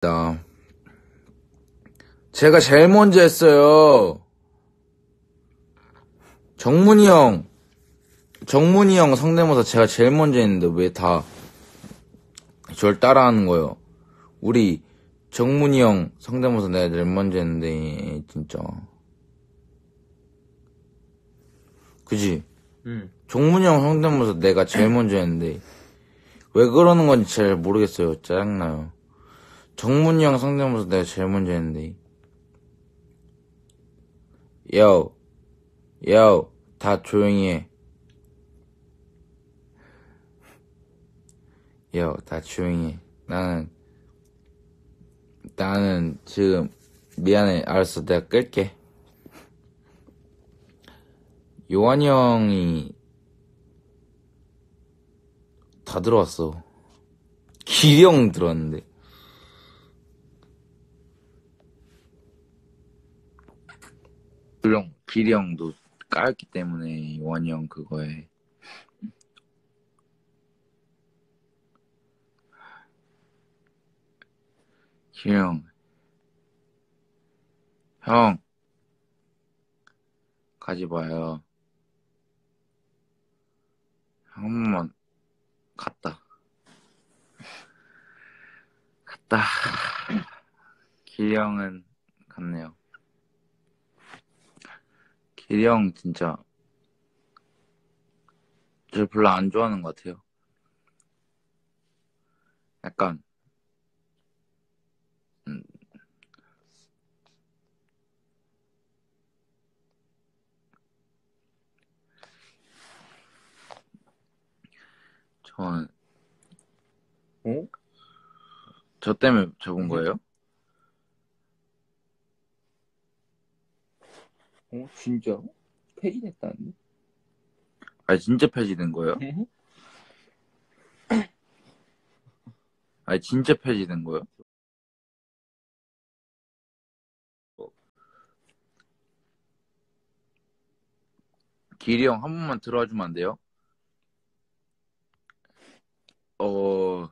나 제가 제일 먼저 했어요. 정문이 형, 정문이 형 성대모사 제가 제일 먼저 했는데 왜다절 따라하는 거예요? 우리 정문이 형 성대모사 내가 제일 먼저 했는데 진짜 그지? 응. 정문이 형 성대모사 내가 제일 먼저 했는데 왜 그러는 건지 잘 모르겠어요. 짜증나요. 정문이 형 성대모사 내가 제일 먼저 했는데 요, 요, 다 조용히 해. 요, 다 조용히 해. 나는 나는 지금 미안해. 알았어. 내가 끌게. 요한이 형이 다 들어왔어. 기령 들어왔는데. 기령, 기령도 까였기 때문에 요한이 형 그거에. 기령. 형. 가지 마요. 한 번만 갔다. 갔다. 기령은 갔네요. 기령 진짜 저 별로 안 좋아하는 것 같아요. 약간 음, 전, 어? 저 때문에 적은 거예요? 어? 진짜? 폐지됐다는데? 아, 진짜 폐지된 거예요? 아, 진짜 폐지된 거예요? 기리 형한 번만 들어와 주면 안 돼요? 어,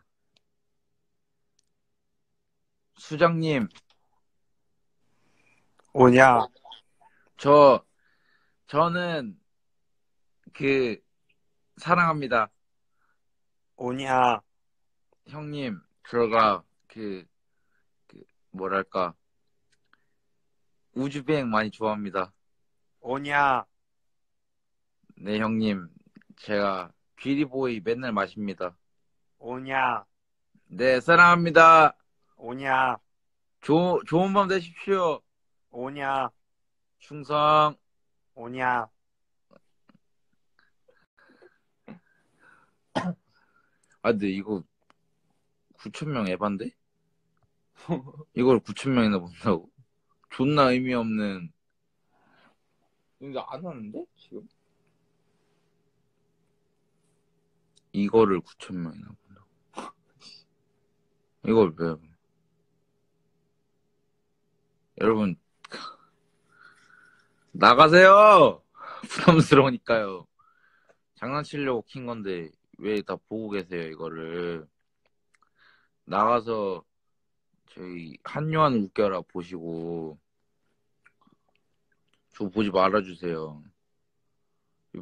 수장님, 오냐? 저, 저는, 그, 사랑합니다. 오냐? 형님, 저가, 그, 그, 뭐랄까, 우주비행 많이 좋아합니다. 오냐? 네, 형님, 제가 귀리보이 맨날 마십니다. 오냐? 네, 사랑합니다. 오냐? 조, 좋은 밤 되십시오. 오냐? 충성. 오냐? 아, 근데 이거 9천 명 에반데? 이걸 9천 명이나 본다고? 존나 의미 없는 근데 안 하는데? 지금? 이거를 9천 명이나 본다고. 이걸 왜? 여러분, 나가세요! 부담스러우니까요. 장난치려고 킨 건데, 왜 다 보고 계세요, 이거를. 나가서, 저희, 한요한 웃겨라 보시고, 저 보지 말아주세요.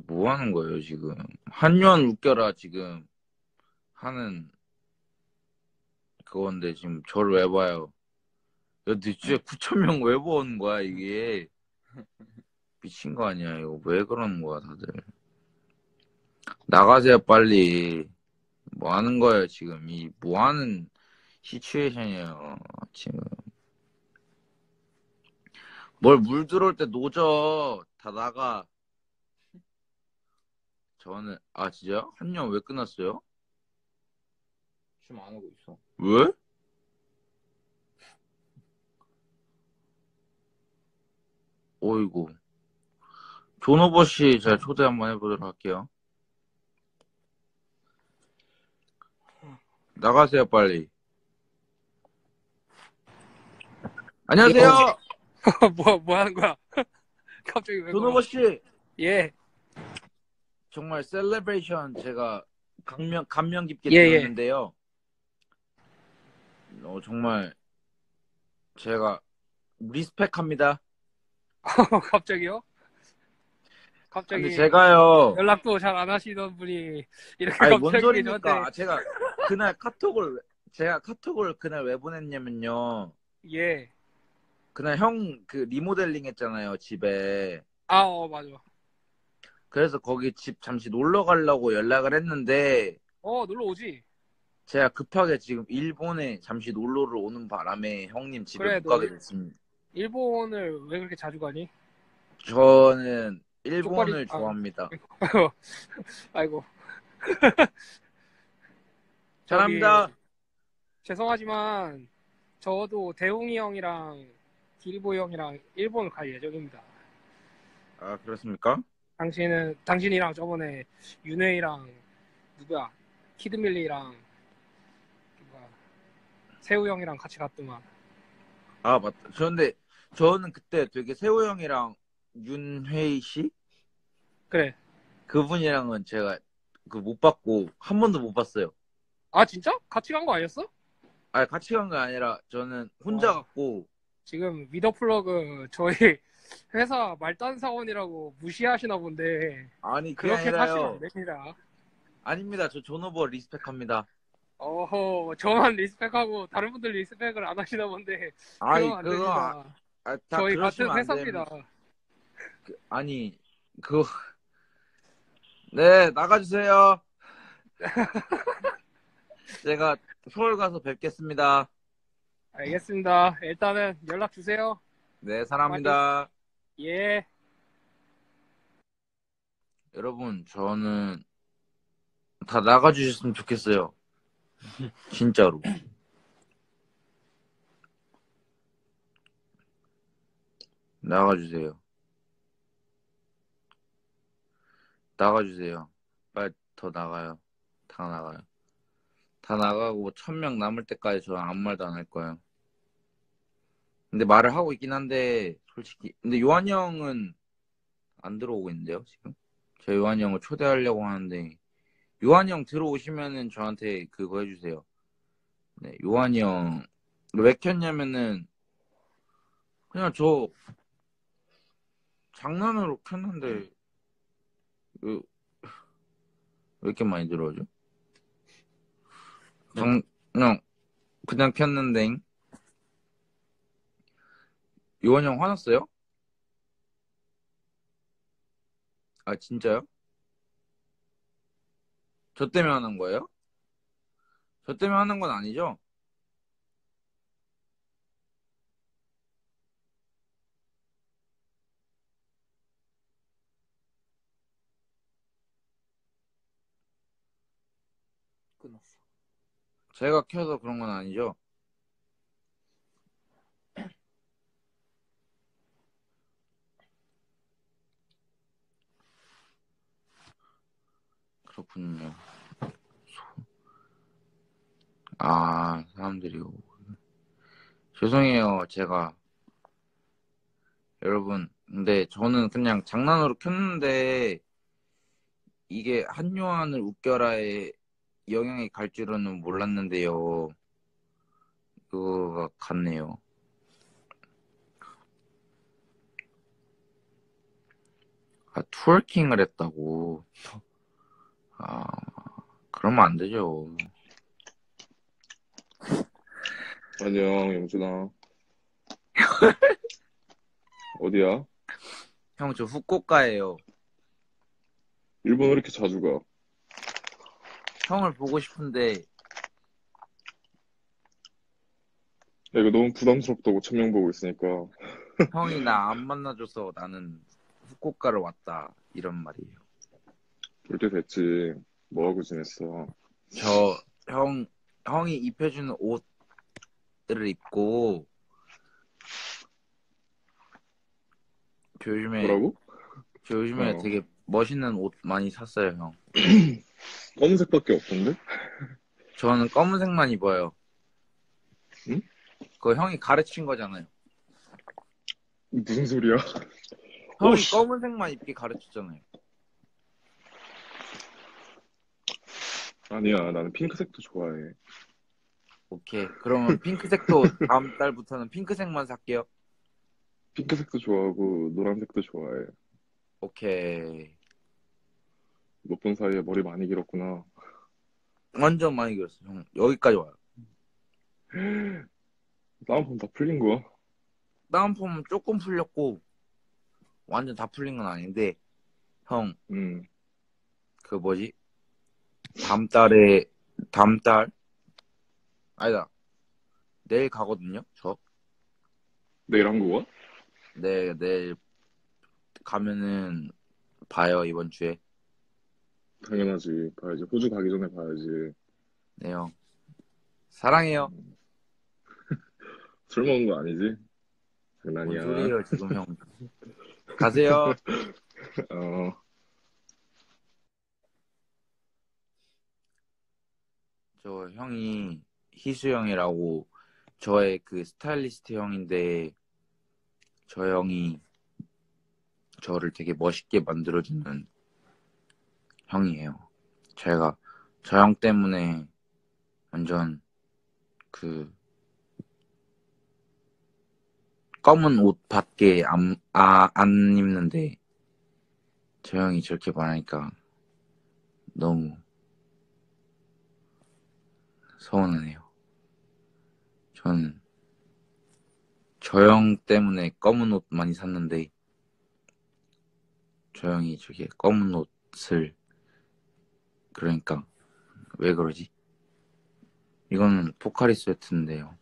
뭐 하는 거예요, 지금? 한요한 웃겨라, 지금, 하는, 그건데, 지금 저를 왜 봐요? 야, 근데 진짜 9천명 왜 보는 거야, 이게? 미친 거 아니야, 이거. 왜 그러는 거야, 다들. 나가세요, 빨리. 뭐 하는 거예요, 지금. 이, 뭐 하는 시츄에이션이에요, 지금. 뭘 물 들어올 때 노져. 다 나가. 저는, 아, 진짜? 한년 왜 끝났어요? 지금 안 하고 있어. 왜? 어이구. 존오버 씨 제가 초대 한번 해보도록 할게요. 나가세요, 빨리. 안녕하세요! 뭐, 뭐 하는 거야? 갑자기 왜 존오버 씨! 예. 정말 셀레브레이션 제가 감명, 감명 깊게 예, 예. 들었는데요. 어, 정말 제가 리스펙합니다. 갑자기요? 갑자기 근데 제가요. 연락도 잘 안 하시던 분이 이렇게 아니 뭔 소리입니까? 저한테 제가 그날 카톡을 제가 카톡을 그날 왜 보냈냐면요. 예. 그날 형 그 리모델링 했잖아요 집에. 아, 어, 맞아. 그래서 거기 집 잠시 놀러 가려고 연락을 했는데 어, 놀러 오지. 제가 급하게 지금 일본에 잠시 놀러를 오는 바람에 형님 집에 그래, 못 가게 너- 됐습니다. 일본을 왜 그렇게 자주 가니? 저는 일본을 쪽발이- 아. 좋아합니다. 아이고. 사랑합니다. 죄송하지만 저도 대웅이 형이랑 길보이 형이랑 일본을 갈 예정입니다. 아 그렇습니까? 당신은 당신이랑 저번에 윤회이랑 누구야 키드밀리랑 누가 세우 형이랑 같이 갔더만. 아 맞다. 그런데 저는 그때 되게 세호 형이랑 윤회희 씨 그래. 그분이랑은 제가 그 못 봤고 한 번도 못 봤어요. 아 진짜? 같이 간 거 아니었어? 아 같이 간 게 아니라 저는 혼자 어. 갔고 지금 위더플러그 저희 회사 말단 사원이라고 무시하시나 본데 아니 그렇게 사시면. 안 됩니다. 아닙니다. 저 존오버 리스펙합니다. 어허 저만 리스펙하고 다른 분들 리스펙을 안 하시나 본데 아니 그거 아. 아, 다 저희 같은 회사입니다. 됩니다. 그, 아니 그 네, 나가주세요. 제가 서울 가서 뵙겠습니다. 알겠습니다. 일단은 연락 주세요. 네, 사랑합니다. 예. 여러분, 저는 다 나가주셨으면 좋겠어요. 진짜로. 나가주세요. 나가주세요. 빨리 더 나가요. 다 나가요. 다 나가고 천 명 남을 때까지 저는 아무 말도 안 할 거예요. 근데 말을 하고 있긴 한데 솔직히 근데 요한 형은 안 들어오고 있는데요 지금 저 요한 형을 초대하려고 하는데 요한 형 들어오시면은 저한테 그거 해주세요. 네 요한 형왜 켰냐면은 그냥 저 장난으로 켰는데 왜, 왜 이렇게 많이 들어오죠? 장, 그냥 그냥 켰는데 요한 형 화났어요? 아 진짜요? 저 때문에 하는 거예요? 저 때문에 하는 건 아니죠? 끊었어. 제가 켜서 그런 건 아니죠? 그렇군요. 아, 사람들이. 죄송해요, 제가. 여러분, 근데 저는 그냥 장난으로 켰는데, 이게 한요한을 웃겨라에 영향이 갈 줄은 몰랐는데요. 그거가 같네요. 아, 트월킹을 했다고. 아, 그러면 안 되죠. 안녕, 영준아. 어디야? 형, 저 후쿠오카예요. 일본 왜 이렇게 자주 가? 형을 보고 싶은데, 야, 이거 너무 부담스럽다고 천명 보고 있으니까. 형이 나 안 만나줘서 나는 후쿠오카를 왔다. 이런 말이에요. 볼 때 됐지. 뭐 하고 지냈어? 저, 형, 형이 입혀주는 옷을 입고, 저 요즘에, 뭐라고? 저 요즘에 어. 되게 멋있는 옷 많이 샀어요, 형. 검은색밖에 없던데? 저는 검은색만 입어요. 응? 그거 형이 가르친 거잖아요. 무슨 소리야? 형이 오씨. 검은색만 입기 가르쳤잖아요. 아니야, 나는 핑크색도 좋아해. 오케이. 그러면 핑크색도 다음 달부터는 핑크색만 살게요. 핑크색도 좋아하고 노란색도 좋아해. 오케이. 몇번 사이에 머리 많이 길었구나. 완전 많이 길었어, 형. 여기까지 와요. 다운펌 다 풀린 거야? 다운펌은 조금 풀렸고, 완전 다 풀린 건 아닌데, 형, 음. 그 뭐지? 다음 달에, 다음 달? 아니다. 내일 가거든요, 저. 내일 한국어? 네, 내일 가면은 봐요, 이번 주에. 당연하지. 봐야지. 호주 가기 전에 봐야지. 네, 형. 사랑해요. 술 먹은 거 아니지? 뭔 장난이야. 소리예요, 지금 형. 가세요. 어. 저 형이 희수 형이라고 저의 그 스타일리스트 형인데 저 형이 저를 되게 멋있게 만들어주는 형이에요. 제가 저 형 때문에 완전 그 검은 옷 밖에 안, 아, 안 입는데 저 형이 저렇게 말하니까 너무 서운하네요. 저는 저형 때문에 검은 옷 많이 샀는데 저 형이 저게 검은 옷을 그러니까 왜 그러지? 이거는 포카리 스웨트인데요.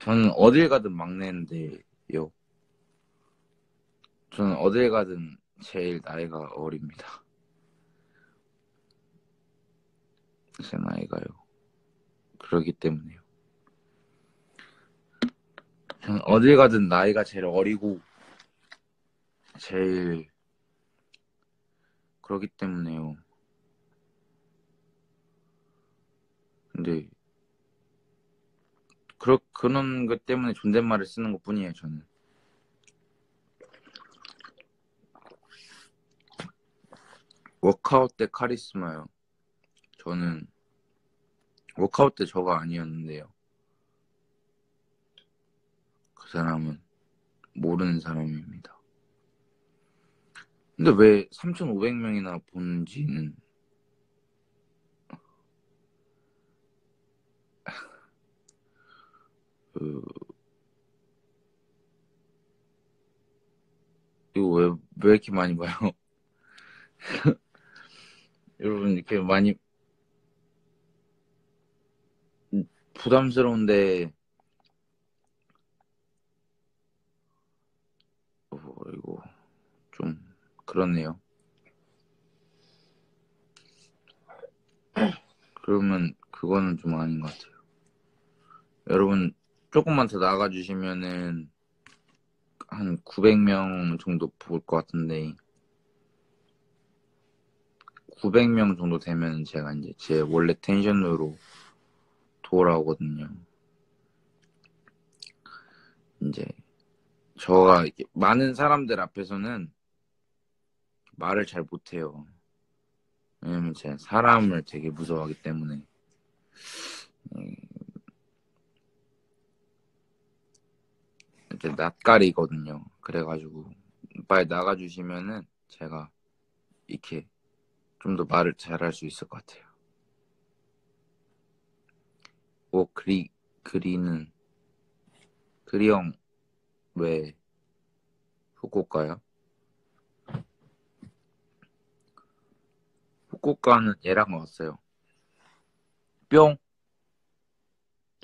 저는 어딜 가든 막내인데요. 저는 어딜 가든 제일 나이가 어립니다. 제 나이가요. 그러기 때문에요. 저는 어딜 가든 나이가 제일 어리고 제일 그러기 때문에요. 근데 그러, 그런 것 때문에 존댓말을 쓰는 것 뿐이에요, 저는. 워크아웃 때 카리스마요. 저는 워크아웃 때 저가 아니었는데요. 그 사람은 모르는 사람입니다. 근데 왜 3,500명이나 보는지는 그 이거 왜, 왜 이렇게 많이 봐요? 여러분 이렇게 많이 부담스러운데 어, 이거 좀 그렇네요. 그러면 그거는 좀 아닌 것 같아요. 여러분 조금만 더 나가주시면은 한 900명 정도 볼 것 같은데 900명 정도 되면 제가 이제 제 원래 텐션으로 돌아오거든요. 이제 저가 이렇게 많은 사람들 앞에서는 말을 잘 못해요. 왜냐면 제가 사람을 되게 무서워하기 때문에 음, 이제 낯가리거든요. 그래가지고 빨리 나가주시면은 제가 이렇게 좀 더 말을 잘할 수 있을 것 같아요. 오 그리 그리는 그리 형 왜 후쿠오카야? 후쿠오카는 얘랑 왔어요. 뿅.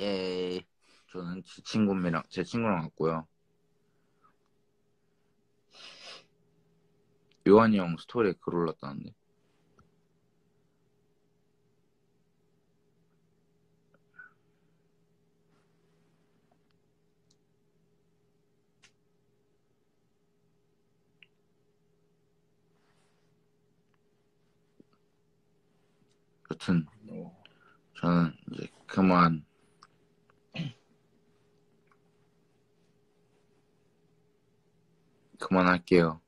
예. 저는 제 친구랑 제 친구랑 왔고요. 요한이 형 스토리에 글 올랐다는데. 여튼 저는 이제 그만 그만할게요.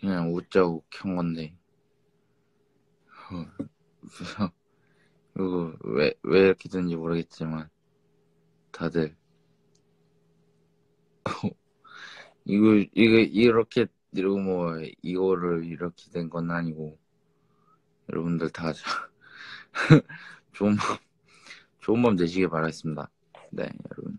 그냥 웃자고 켠 건데. 어, 그래서 이거 왜, 왜 이렇게 된지 모르겠지만 다들 이거 이거 이렇게 이러고 뭐 이거를 이렇게 된 건 아니고 여러분들 다 좋은 밤 좋은 밤 되시길 바라겠습니다. 네 여러분